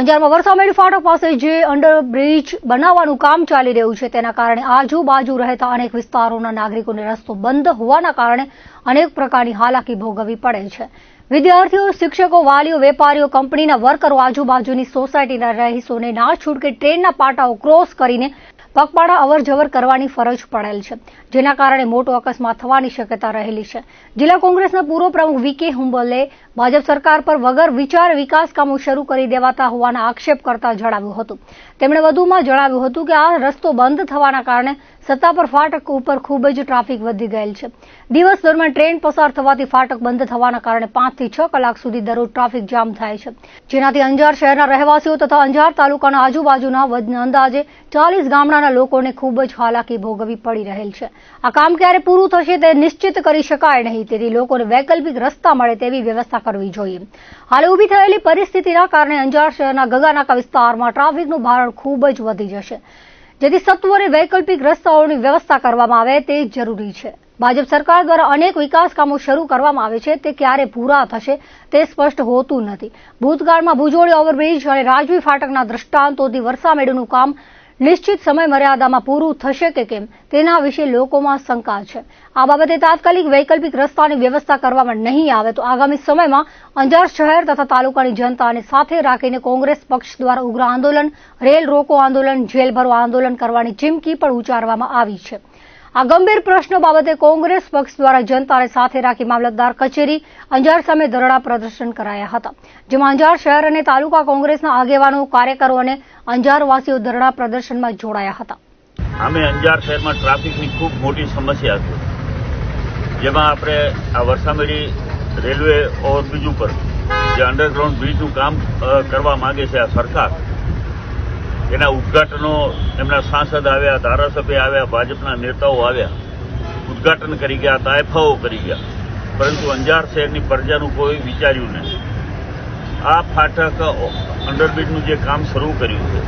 અંજારમાં વરસામેડી ફાટક પાસે જે અંડરબ્રિજ બનાવવાનું કામ ચાલી રહ્યું છે, તેના કારણે આજુબાજુ રહેતા અનેક વિસ્તારોના નાગરિકોને રસ્તો બંધ હોવાના કારણે અનેક પ્રકારની હાલાકી ભોગવવી પડે છે. વિદ્યાર્થીઓ, શિક્ષકો, વાલીઓ, વેપારીઓ, કંપનીના વર્કરો આજુબાજુની સોસાયટીના રહીશોને ના છૂટકે ટ્રેનના પાટાઓ ક્રોસ કરીને પગપાળા અવર જવર કરવાની ફરજ પડેલ છે, જેના કારણે મોટો અકસ્માત થવાની શક્યતા રહેલી છે. જિલ્લા કોંગ્રેસના પૂર્વ પ્રમુખ વીકે હુંબલે ભાજપ સરકાર પર વગર વિચાર વિકાસ કામો શરૂ કરી દેવાતા હોવાના આક્ષેપ કરતા જણાવ્યું હતું. તેમણે વધુમાં જણાવ્યું હતું કે આ રસ્તો બંધ થવાના કારણે સત્તા પર ફાટક ઉપર ખૂબ જ ટ્રાફિક વધી ગયેલ છે. દિવસ દરમિયાન ટ્રેન પસાર થવાથી ફાટક બંધ થવાના કારણે પાંચથી છ કલાક સુધી દરરોજ ટ્રાફિક જામ થાય છે. જેનાથી અંજાર શહેરના રહેવાસીઓ તથા અંજાર તાલુકાના આજુબાજુના અંદાજે ચાલીસ ગામડાના લોકોને ખૂબ જ હાલાકી ભોગવવી પડી રહેલ છે. આ કામ ક્યારે પૂરું થશે તે નિશ્ચિત કરી શકાય નહીં, તેથી લોકોને વૈકલ્પિક રસ્તા મળે તેવી વ્યવસ્થા કરવી જોઈએ. હાલ ઊભી થયેલી પરિસ્થિતિના કારણે અંજાર શહેરના ગગાનાકા વિસ્તારમાં ટ્રાફિકનું ભારણ ખૂબ જ વધી જશે. જેથી સત્વરે વૈકલ્પિક રસ્તાઓની વ્યવસ્થા કરવામાં આવે તે જરૂરી છે. ભાજપ સરકાર દ્વારા અનેક વિકાસ કામો શરૂ કરવામાં આવે છે, તે ક્યારે પૂરા થશે તે સ્પષ્ટ હોતું નથી. ભૂતકાળમાં ભુજોડી ઓવરબ્રિજ અને રાજવી ફાટકના દ્રષ્ટાંતોથી વરસામેડીનું કામ નિશ્ચિત સમય મર્યાદામાં પૂરું થશે કે કેમ? તેના વિશે લોકોમાં શંકા છે. આ બાબતે તાત્કાલિક વૈકલ્પિક રસ્તાની વ્યવસ્થા કરવામાં નહીં આવે તો આગામી સમયમાં અંજાર શહેર તથા તાલુકાની જનતાને સાથે રાખીને કોંગ્રેસ પક્ષ દ્વારા ઉગ્ર આંદોલન, રેલ રોકો આંદોલન, જેલભરો આંદોલન કરવાની ચીમકી પણ ઉચ્ચારવામાં આવી છે. આ ગંભીર પ્રશ્નો બાબતે કોંગ્રેસ પક્ષ દ્વારા જનતાને સાથે રાખી મામલતદાર કચેરી અંજાર સામે ધરણા પ્રદર્શન કરાયા હતા, જેમાં અંજાર શહેર અને તાલુકા કોંગ્રેસના આગેવાનો, કાર્યકરો અને અંજારવાસીઓ ધરણા પ્રદર્શનમાં જોડાયા હતા. અમે અંજાર શહેરમાં ટ્રાફિકની ખૂબ મોટી સમસ્યા છે, જેમાં આપણે આ વરસામેડી રેલવે ઓવરબ્રિજ ઉપર જે અંડરગ્રાઉન્ડ બ્રિજનું કામ કરવા માંગે છે આ સરકાર એના ઉદ્ઘાટનો એમના સાંસદ આવ્યા, ધારાસભ્ય આવ્યા, ભાજપના નેતાઓ આવ્યા. ઉદ્ઘાટન કરી ગયા, તાયફાઓ કરી ગયા. પરંતુ અંજાર શહેરની પ્રજાનું કોઈ વિચાર્યું નહીં. આ ફાટક અંડરબ્રિજનું જે કામ શરૂ કર્યું છે,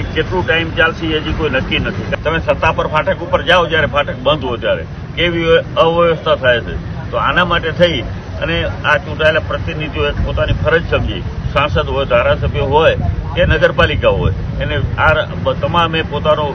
એ કેટલું ટાઈમ ચાલશે હજી કોઈ નક્કી નથી. તમે સત્તા પર ફાટક ઉપર જાઓ જ્યારે ફાટક બંધ હોય ત્યારે, કેવી અવ્યવસ્થા થાય છે? તો આના માટે થઈ અને આ ચૂંટાયેલા પ્રતિનિધિઓએ પોતાની ફરજ સમજી. સાંસદ હોય, ધારાસભ્ય હોય કે નગરપાલિકા હોય. એને આ તમામે પોતાનો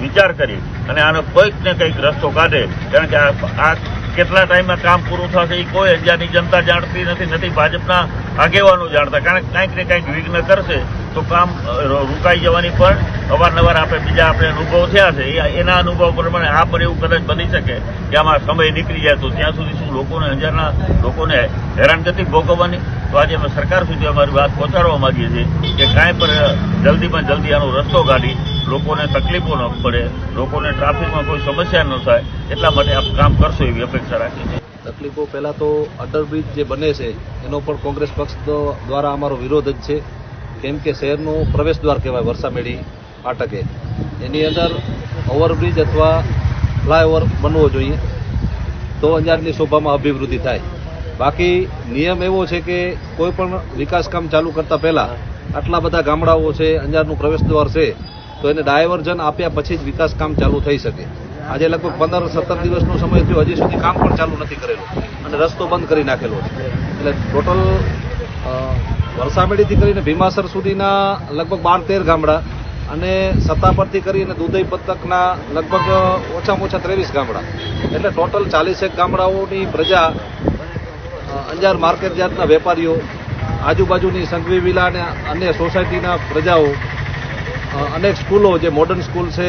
વિચાર કરી અને આનો કોઈક ને કંઈક રસ્તો કાઢે. કારણ કે આ કેટલા ટાઈમમાં કામ પૂરું થશે એ કોઈ અંજારની જનતા જાણતી નથી નથી ભાજપના આગેવાનો જાણતા. કારણ કે કાંઈક ને કાંઈક વિઘ્ન કરશે તો કામ રોકાઈ જવાની પણ અવારનવાર આપણે બીજા આપણે અનુભવ થયા છે. એના અનુભવ પ્રમાણે આ પણ એવું કદાચ બની શકે કે આમાં સમય નીકળી જાય તો ત્યાં સુધી શું લોકોને અંજારના લોકોને હેરાનગતિ ભોગવવાની? તો આજે અમે સરકાર સુધી અમારી વાત પહોંચાડવા માંગીએ છીએ કે કાંઈ પણ જલ્દીમાં જલ્દી આનો રસ્તો કાઢી લોકોને તકલીફો ન પડે, લોકોને ટ્રાફિકમાં કોઈ સમસ્યા ન થાય, એટલા માટે આપ કામ કરશો એવી અપેક્ષા રાખી છે તકલીફો પહેલાં તો અંડરબ્રિજ જે બને છે, એનો પણ કોંગ્રેસ પક્ષ દ્વારા અમારો વિરોધ જ છે. કેમ કે શહેરનું પ્રવેશ દ્વાર કહેવાય, વરસામેડી ફાટકે. એની અંદર ઓવરબ્રિજ અથવા ફ્લાયઓવર બનવો જોઈએ, તો અંજારની શોભામાં અભિવૃદ્ધિ થાય. બાકી નિયમ એવો છે કે કોઈ પણ વિકાસ કામ ચાલુ કરતા પહેલાં આટલા બધા ગામડાઓ છે, અંજારનું પ્રવેશ દ્વાર છે તો એને ડાયવર્ઝન આપ્યા પછી જ વિકાસ કામ ચાલુ થઈ શકે. આજે લગભગ પંદર સત્તર દિવસનો સમય થયો, હજી સુધી કામ પણ ચાલુ નથી કરેલું. અને રસ્તો બંધ કરી નાખેલો છે. એટલે ટોટલ વરસામેડીથી કરીને ભીમાસર સુધીના લગભગ બાર તેર ગામડા અને સત્તાપરથી કરીને દુધઈ પતકના લગભગ ઓછામાં ઓછા ત્રેવીસ ગામડા. એટલે ટોટલ ચાલીસેક ગામડાઓની પ્રજા અંજાર માર્કેટ જાતના વેપારીઓ, આજુબાજુની સંઘવી વિલા અને અન્ય સોસાયટીના પ્રજાઓ અનેક સ્કૂલો જે મોડર્ન સ્કૂલ છે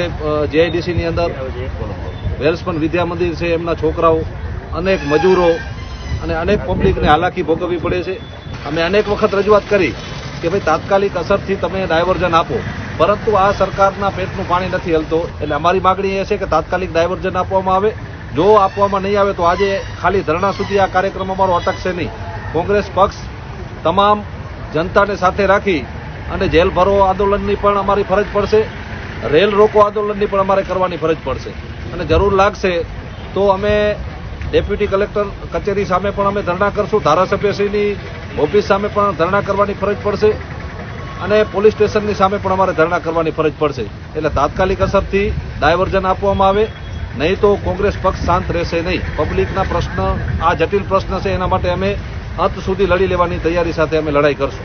જેઆઈડીસીની અંદર વેલ્સપન વિદ્યા મંદિર છે એમના છોકરાઓ અનેક મજૂરો અને અનેક પબ્લિકને હાલાકી ભોગવવી પડે છે. અમે અનેક વખત રજૂઆત કરી કે ભાઈ તાત્કાલિક અસરથી તમે ડાયવર્ઝન આપો. પરંતુ આ સરકારના પેટનું પાણી નથી હલતો. એટલે અમારી માગણી એ છે કે તાત્કાલિક ડાયવર્ઝન આપવામાં આવે. જો આપવામાં નહીં આવે તો આજે ખાલી ધરણા સુધી આ કાર્યક્રમ અમારો અટકશે નહીં. કોંગ્રેસ પક્ષ તમામ જનતાને સાથે રાખી અને જેલ ભરો આંદોલનની પણ અમારી ફરજ પડશે. રેલ રોકો આંદોલનની પણ અમારે કરવાની ફરજ પડશે. અને જરૂર લાગશે તો અમે ડેપ્યુટી કલેક્ટર કચેરી સામે પણ અમે ધરણા કરશું. ધારાસભ્યશ્રીની ઓફિસ સામે પણ ધરણા કરવાની ફરજ પડશે. અને પોલીસ સ્ટેશનની સામે પણ અમારે ધરણા કરવાની ફરજ પડશે. એટલે તાત્કાલિક અસરથી ડાયવર્ઝન આપવામાં આવે. નહીં તો કોંગ્રેસ પક્ષ શાંત રહેશે નહીં. પબ્લિકના પ્રશ્ન, આ જટિલ પ્રશ્ન છે, એના માટે અમે અંત સુધી લડી લેવાની તૈયારી સાથે અમે લડાઈ કરશું.